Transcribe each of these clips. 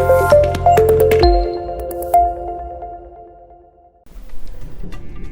Thank you.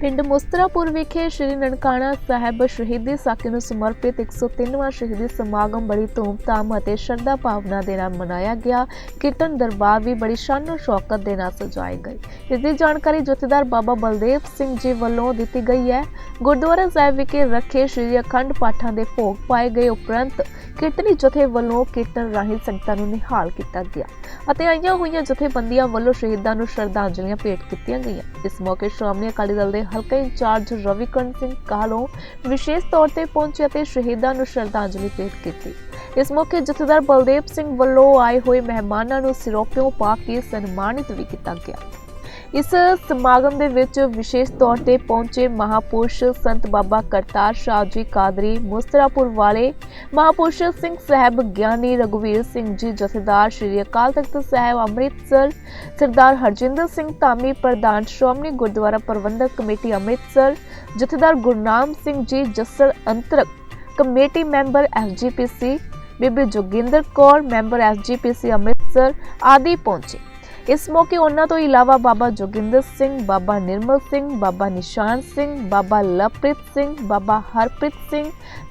ਪਿੰਡ ਮੁਸਤਰਾਪੁਰ ਵਿਖੇ ਸ਼੍ਰੀ ਨਨਕਾਣਾ ਸਾਹਿਬ ਸ਼ਹੀਦੀ ਸਾਕੇ ਨੂੰ ਸਮਰਪਿਤ 103ਵਾਂ ਸ਼ਹੀਦੀ ਸਮਾਗਮ ਬੜੀ ਧੂਮਧਾਮ ਅਤੇ ਸ਼ਰਧਾ ਭਾਵਨਾ ਦੇ ਨਾਲ ਮਨਾਇਆ ਗਿਆ। ਕੀਰਤਨ ਦਰਬਾਰ ਵੀ ਬੜੀ ਸ਼ਾਨੋ ਸ਼ੌਕਤ ਦੇ ਨਾਲ ਸਜਾਏ ਗਏ। ਇਸ ਦੀ ਜਾਣਕਾਰੀ ਜਥੇਦਾਰ ਬਾਬਾ ਬਲਦੇਵ ਸਿੰਘ ਜੀ ਵੱਲੋਂ ਦਿੱਤੀ ਗਈ ਹੈ। ਗੁਰਦੁਆਰਾ ਸਾਹਿਬ ਵਿਖੇ ਰੱਖੇ ਸ਼੍ਰੀ ਅਖੰਡ ਪਾਠਾਂ ਦੇ ਭੋਗ ਪਾਏ ਗਏ। ਉਪਰੰਤ ਕੀਰਤਨੀ ਜਥੇ ਵੱਲੋਂ ਕੀਰਤਨ ਰਾਹੀਂ ਸੰਗਤਾਂ ਨੂੰ ਨਿਹਾਲ ਕੀਤਾ ਗਿਆ ਅਤੇ ਆਈਆਂ ਹੋਈਆਂ ਜਥੇਬੰਦੀਆਂ ਵੱਲੋਂ ਸ਼ਹੀਦਾਂ ਨੂੰ ਸ਼ਰਧਾਂਜਲੀਆਂ ਭੇਟ ਕੀਤੀਆਂ ਗਈਆਂ। ਇਸ ਮੌਕੇ ਸ਼੍ਰੋਮਣੀ ਅਕਾਲੀ ਦਲ ਦੇ ਹਲਕਾ ਇੰਚਾਰਜ ਰਵੀਕਰਨ ਸਿੰਘ ਕਾਹਲੋਂ ਵਿਸ਼ੇਸ਼ ਤੌਰ ਤੇ ਪਹੁੰਚੇ ਅਤੇ ਸ਼ਹੀਦਾਂ ਨੂੰ ਸ਼ਰਧਾਂਜਲੀ ਭੇਟ ਕੀਤੀ। ਇਸ ਮੌਕੇ ਜਥੇਦਾਰ ਬਲਦੇਵ ਸਿੰਘ ਵੱਲੋਂ ਆਏ ਹੋਏ ਮਹਿਮਾਨਾਂ ਨੂੰ ਸਿਰੋਪਿਓਂ ਪਾ ਕੇ ਸਨਮਾਨਿਤ ਵੀ ਕੀਤਾ ਗਿਆ। ਇਸ ਸਮਾਗਮ ਦੇ ਵਿੱਚ ਵਿਸ਼ੇਸ਼ ਤੌਰ ਤੇ ਪਹੁੰਚੇ ਮਹਾਪੁਰਸ਼ ਸੰਤ ਬਾਬਾ ਕਰਤਾਰ ਸ਼ਾਹ ਜੀ ਕਾਦਰੀ ਮੁਸਤਰਾਪੁਰ ਵਾਲੇ ਮਹਾਪੁਰਸ਼ ਸਿੰਘ ਸਾਹਿਬ ਗਿਆਨੀ ਰਘੁਵੀਰ ਸਿੰਘ ਜੀ, ਜਥੇਦਾਰ ਸ਼੍ਰੀ ਅਕਾਲ ਤਖਤ ਸਾਹਿਬ ਅੰਮ੍ਰਿਤਸਰ, ਸਰਦਾਰ ਹਰਜਿੰਦਰ ਸਿੰਘ ਧਾਮੀ, ਪ੍ਰਧਾਨ ਸ਼੍ਰੋਮਣੀ ਗੁਰਦੁਆਰਾ ਪ੍ਰਬੰਧਕ ਕਮੇਟੀ ਅੰਮ੍ਰਿਤਸਰ, ਜਥੇਦਾਰ ਗੁਰਨਾਮ ਸਿੰਘ ਜੀ ਜਸਰ ਅੰਤਰਕ ਕਮੇਟੀ ਮੈਂਬਰ ਐਸਜੀਪੀਸੀ ਬੀਬੀ ਜੋਗਿੰਦਰ ਕੌਰ, ਮੈਂਬਰ ਐਸਜੀਪੀਸੀ ਅੰਮ੍ਰਿਤਸਰ ਆਦਿ ਪਹੁੰਚੇ। ਇਸ ਮੌਕੇ ਉਹਨਾਂ ਤੋਂ ਇਲਾਵਾ ਬਾਬਾ ਜੋਗਿੰਦਰ ਸਿੰਘ, ਬਾਬਾ ਨਿਰਮਲ ਸਿੰਘ, ਬਾਬਾ ਨਿਸ਼ਾਨ ਸਿੰਘ, ਬਾਬਾ ਲਵਪ੍ਰੀਤ ਸਿੰਘ, ਬਾਬਾ ਹਰਪ੍ਰੀਤ ਸਿੰਘ,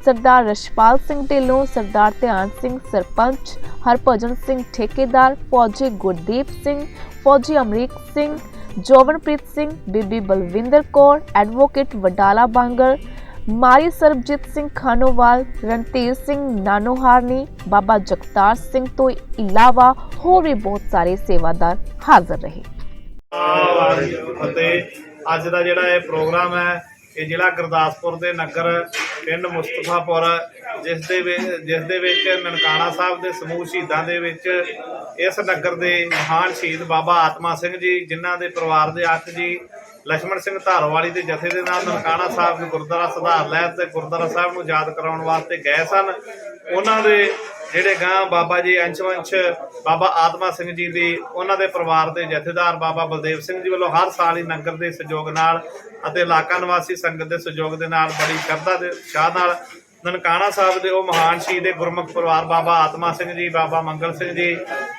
ਸਰਦਾਰ ਰਸ਼ਪਾਲ ਸਿੰਘ ਢਿੱਲੋਂ, ਸਰਦਾਰ ਧਿਆਨ ਸਿੰਘ ਸਰਪੰਚ, ਹਰਭਜਨ ਸਿੰਘ ਠੇਕੇਦਾਰ, ਫੌਜੀ ਗੁਰਦੀਪ ਸਿੰਘ, ਫੌਜੀ ਅਮਰੀਕ ਸਿੰਘ, ਜੋਵਨਪ੍ਰੀਤ ਸਿੰਘ, ਬੀਬੀ ਬਲਵਿੰਦਰ ਕੌਰ, ਐਡਵੋਕੇਟ ਵਡਾਲਾ ਬਾਂਗਰ ਮਾਰੀ ਸਰਬਜੀਤ ਸਿੰਘ ਖਾਨੋਵਾਲ, ਰਣਧੀਰ ਸਿੰਘ ਨਾਨੋਹਾਰਨੀ, ਬਾਬਾ ਜਗਤਾਰ ਸਿੰਘ ਤੋਂ ਇਲਾਵਾ ਹੋਰ ਵੀ ਬਹੁਤ ਸਾਰੇ ਸੇਵਾਦਾਰ ਹਾਜ਼ਰ ਰਹੇ। ਅਤੇ ਅੱਜ ਦਾ ਜਿਹੜਾ ਇਹ ਪ੍ਰੋਗਰਾਮ ਹੈ, ਇਹ ਜ਼ਿਲ੍ਹਾ ਗੁਰਦਾਸਪੁਰ ਦੇ ਨਗਰ ਪਿੰਡ ਮੁਸਤਫਾਪੁਰ, ਜਿਸ ਦੇ ਜਿਸ ਦੇ ਵਿੱਚ ਨਨਕਾਣਾ ਸਾਹਿਬ ਦੇ ਸਮੂਹ ਸ਼ਹੀਦਾਂ ਦੇ ਵਿੱਚ ਇਸ ਨਗਰ ਦੇ ਮਹਾਨ ਸ਼ਹੀਦ ਬਾਬਾ ਆਤਮਾ ਸਿੰਘ ਜੀ, ਜਿਨ੍ਹਾਂ ਦੇ ਪਰਿਵਾਰ ਦੇ ਅੱਠ ਜੀ ਲਖਮਣ ਸਿੰਘ ਧਾਰਵਾਲੀ ਦੇ ਜਥੇ ਦੇ ਨਾਲ ਨਨਕਾਣਾ ਸਾਹਿਬ ਦੇ ਗੁਰਦੁਆਰਾ ਸੁਧਾਰ ਲੈ ਤੇ ਗੁਰਦੁਆਰਾ ਸਾਹਿਬ ਨੂੰ ਯਾਦ ਕਰਾਉਣ ਵਾਸਤੇ ਗਏ ਸਨ। ਉਹਨਾਂ ਦੇ ਜਿਹੜੇ ਗਾਂ ਬਾਬਾ ਜੀ ਅੰਸ਼ਵੰਸ਼, ਬਾਬਾ ਆਤਮਾ ਸਿੰਘ ਜੀ ਦੀ, ਉਹਨਾਂ ਦੇ ਪਰਿਵਾਰ ਦੇ ਜਥੇਦਾਰ ਬਾਬਾ ਬਲਦੇਵ ਸਿੰਘ ਜੀ ਵੱਲੋਂ ਹਰ ਸਾਲ ਹੀ ਲੰਗਰ ਦੇ ਸਹਿਯੋਗ ਨਾਲ ਅਤੇ ਇਲਾਕਾ ਨਿਵਾਸੀ ਸੰਗਤ ਦੇ ਸਹਿਯੋਗ ਦੇ ਨਾਲ ਬੜੀ ਕਰਦਾ ਦੇ ਸ਼ਾਹ ਨਾਲ ਨਨਕਾਣਾ ਸਾਹਿਬ ਦੇ ਉਹ ਮਹਾਨ ਸ਼ਹੀਦ ਦੇ ਗੁਰਮੁਖ ਪਰਿਵਾਰ ਬਾਬਾ ਆਤਮਾ ਸਿੰਘ ਜੀ, ਬਾਬਾ ਮੰਗਲ ਸਿੰਘ ਜੀ,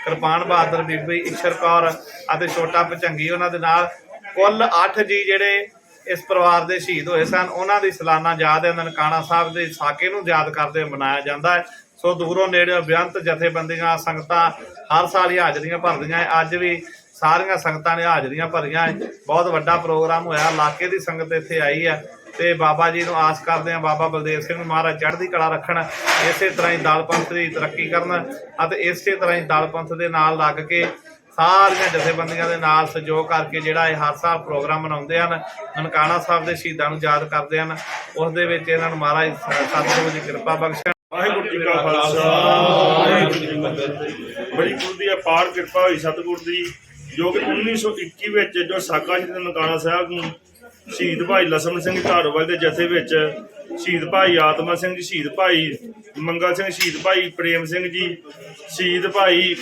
ਕਿਰਪਾਨ ਬਹਾਦਰ ਬੀਬੀ, ਈਸ਼ਰ ਕੌਰ ਅਤੇ ਛੋਟਾ ਪਚੰਗੀ ਉਹਨਾਂ ਦੇ ਨਾਲ ਕੁੱਲ 8 ਜੀ ਜਿਹੜੇ ਇਸ ਪਰਿਵਾਰ ਦੇ ਸ਼ਹੀਦ ਹੋਏ ਸਨ, ਉਹਨਾਂ ਦੀ ਸਾਲਾਨਾ ਯਾਦ ਹੈ ਨਨਕਾਣਾ ਸਾਹਿਬ ਦੇ ਸਾਕੇ ਨੂੰ ਯਾਦ ਕਰਦੇ ਮਨਾਇਆ ਜਾਂਦਾ ਹੈ ਸੋ ਦੂਰੋਂ ਨੇੜੇ ਬੇਅੰਤ ਜਥੇਬੰਦੀਆਂ ਸੰਗਤਾਂ ਹਰ ਸਾਲ ਹੀ ਹਾਜ਼ਰੀਆਂ ਭਰਦੀਆਂ ਹੈ। ਅੱਜ ਵੀ ਸਾਰੀਆਂ ਸੰਗਤਾਂ ਨੇ ਹਾਜ਼ਰੀਆਂ ਭਰੀਆਂ ਹੈ। ਬਹੁਤ ਵੱਡਾ ਪ੍ਰੋਗਰਾਮ ਹੋਇਆ ਇਲਾਕੇ ਦੀ ਸੰਗਤ ਇੱਥੇ ਆਈ ਹੈ ਤੇ ਬਾਬਾ ਜੀ ਨੂੰ ਆਸ ਕਰਦੇ ਹਾਂ, ਬਾਬਾ ਬਲਦੇਵ ਸਿੰਘ ਨੂੰ ਮਹਾਰਾਜ ਚੜ੍ਹਦੀ ਕਲਾ ਰੱਖਣ, ਇਸੇ ਤਰ੍ਹਾਂ ਹੀ ਦਲ ਪੰਥ ਦੀ ਤਰੱਕੀ ਕਰਨ ਅਤੇ ਇਸੇ ਤਰ੍ਹਾਂ ਹੀ ਦਲ ਪੰਥ ਦੇ ਨਾਲ ਲੱਗ ਕੇ ਸਾਰੀਆਂ ਜਥੇਬੰਦੀਆਂ ਦੇ ਨਾਲ ਸਹਿਯੋਗ ਕਰਕੇ ਜਿਹੜਾ ਇਹ ਹਰ ਸਾਲ ਪ੍ਰੋਗਰਾਮ ਮਨਾਉਂਦੇ ਹਨ, ਨਨਕਾਣਾ ਸਾਹਿਬ ਦੇ ਸ਼ਹੀਦਾਂ ਨੂੰ ਯਾਦ ਕਰਦੇ ਹਨ। ਉਸ ਦੇ ਵਿੱਚ ਇਹਨਾਂ ਨੂੰ ਮਹਾਰਾਜ ਸਤਿਗੁਰੂ ਦੀ ਕਿਰਪਾ ਬਖਸ਼ਣ। ਵਾਹਿਗੁਰੂ ਜੀ ਕਾ ਖਾਲਸਾ, ਵਾਹਿਗੁਰੂ ਜੀ ਕੀ ਫਤਿਹ। ਬੜੀ ਗੁਰੂ ਦੀ ਅਪਾਰ ਕਿਰਪਾ ਹੋਈ ਸਤਿਗੁਰ ਦੀ, ਜੋ ਕਿ 1921 ਵਿੱਚ ਜੋ ਸਾਕਾ ਜੀ ਨਨਕਾਣਾ ਸਾਹਿਬ ਨੂੰ ਸ਼ਹੀਦ ਭਾਈ ਲਸਮਣ ਸਿੰਘ ਧਾਰੋਵਾਲ ਦੇ ਜਥੇ ਵਿੱਚ ਸ਼ਹੀਦ ਭਾਈ ਆਤਮਾ ਸਿੰਘ ਜੀ, ਸ਼ਹੀਦ ਭਾਈ ਮੰਗਲ ਸਿੰਘ, ਸ਼ਹੀਦ ਭਾਈ ਪ੍ਰੇਮ ਸਿੰਘ ਜੀ, ਸ਼ਹੀਦ ਭਾਈ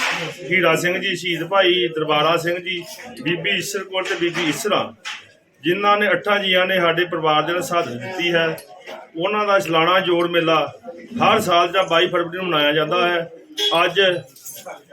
ਹੀਰਾ ਸਿੰਘ ਜੀ, ਸ਼ਹੀਦ ਭਾਈ ਦਰਬਾਰਾ ਸਿੰਘ ਜੀ, ਬੀਬੀ ਈਸ਼ਰ ਕੌਰ ਤੇ ਬੀਬੀ ਈਸਰਾ, ਜਿਨ੍ਹਾਂ ਨੇ ਅੱਠਾਂ ਜੀਆਂ ਨੇ ਸਾਡੇ ਪਰਿਵਾਰ ਦੇ ਨਾਲ ਸਾਥ ਦਿੱਤੀ ਹੈ। ਉਹਨਾਂ ਦਾ ਸਲਾਣਾ ਜੋੜ ਮੇਲਾ ਹਰ ਸਾਲ ਦਾ 22 ਫਰਵਰੀ ਨੂੰ ਮਨਾਇਆ ਜਾਂਦਾ ਹੈ। ਅੱਜ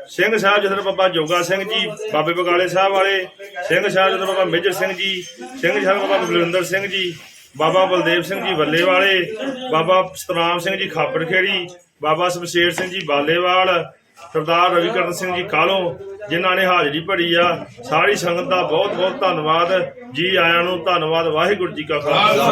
ਸਿੰਘ ਸਾਹਿਬ ਜਥੇਦਾਰ ਬਾਬਾ ਜੋਗਾ ਸਿੰਘ ਜੀ, ਬਾਬੇ ਬਗਾਲੇ ਸਾਹਿਬ ਵਾਲੇ, ਸਿੰਘ ਸਾਹਿਬ ਜਥੇਦਾਰ ਬਾਬਾ ਮੇਜਰ ਸਿੰਘ ਜੀ, ਸਿੰਘ ਸਾਹਿਬ ਬਾਬਾ ਬਲਵਿੰਦਰ ਸਿੰਘ ਜੀ, ਬਾਬਾ ਬਲਦੇਵ ਸਿੰਘ ਜੀ ਵੱਲੇ ਵਾਲੇ, ਬਾਬਾ ਸਤਨਾਮ ਸਿੰਘ ਜੀ ਖਾਪਰਖੇੜੀ ਬਾਬਾ ਸ਼ਮਸ਼ੇਰ ਸਿੰਘ ਜੀ ਬਾਲੇਵਾਲ, ਸਰਦਾਰ ਰਵੀਕਰਨ ਸਿੰਘ ਜੀ ਕਾਲੋ ਜਿਨ੍ਹਾਂ ਨੇ ਹਾਜ਼ਰੀ ਭਰੀ ਆ। ਸਾਰੀ ਸੰਗਤ ਦਾ ਬਹੁਤ ਬਹੁਤ ਧੰਨਵਾਦ। ਜੀ ਆਇਆਂ ਨੂੰ ਧੰਨਵਾਦ। ਵਾਹਿਗੁਰੂ ਜੀ ਕਾ ਖਾਲਸਾ।